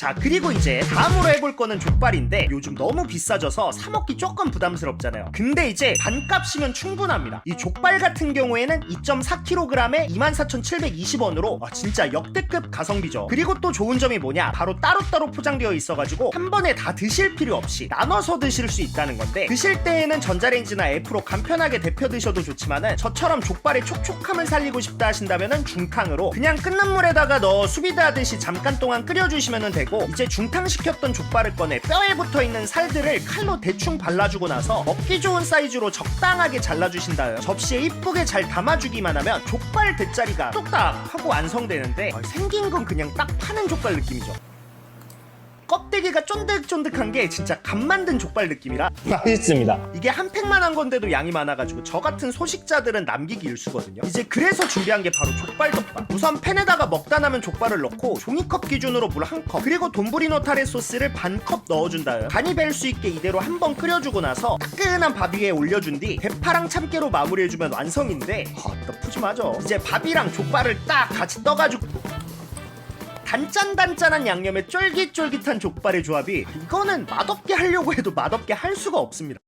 자 그리고 이제 다음으로 해볼 거는 족발인데 요즘 너무 비싸져서 사 먹기 조금 부담스럽잖아요. 근데 이제 반값이면 충분합니다. 이 족발 같은 경우에는 2.4kg에 24,720원으로 아, 진짜 역대급 가성비죠. 그리고 또 좋은 점이 뭐냐? 바로 따로따로 포장되어 있어가지고 한 번에 다 드실 필요 없이 나눠서 드실 수 있다는 건데 드실 때에는 전자레인지나 F로 간편하게 데펴 드셔도 좋지만은 저처럼 족발의 촉촉함을 살리고 싶다 하신다면은 중탕으로 그냥 끓는 물에다가 넣어 수비드 하듯이 잠깐 동안 끓여주시면 되고 이제 중탕 시켰던 족발을 꺼내 뼈에 붙어 있는 살들을 칼로 대충 발라주고 나서 먹기 좋은 사이즈로 적당하게 잘라주신 다음 접시에 이쁘게 잘 담아주기만 하면 족발 대짜리가 뚝딱 하고 완성되는데 아, 생긴 건 그냥 딱 파는 족발 느낌이죠. 껍데기가 쫀득쫀득한 게 진짜 간 만든 족발 느낌이라 맛있습니다. 이게 한 팩만 한 건데도 양이 많아가지고 저 같은 소식자들은 남기기 일수거든요. 이제 그래서 준비한 게 바로 족발 덮밥. 우선 팬에다가 먹다 남은 족발을 넣고 종이컵 기준으로 물 한 컵, 그리고 돈부리노 타레 소스를 반 컵 넣어준 다음 간이 벨 수 있게 이대로 한 번 끓여주고 나서 따끈한 밥 위에 올려준 뒤 대파랑 참깨로 마무리해주면 완성인데 아, 나 푸짐하죠. 이제 밥이랑 족발을 딱 같이 떠가지고 단짠단짠한 양념에 쫄깃쫄깃한 족발의 조합이 이거는 맛없게 하려고 해도 맛없게 할 수가 없습니다.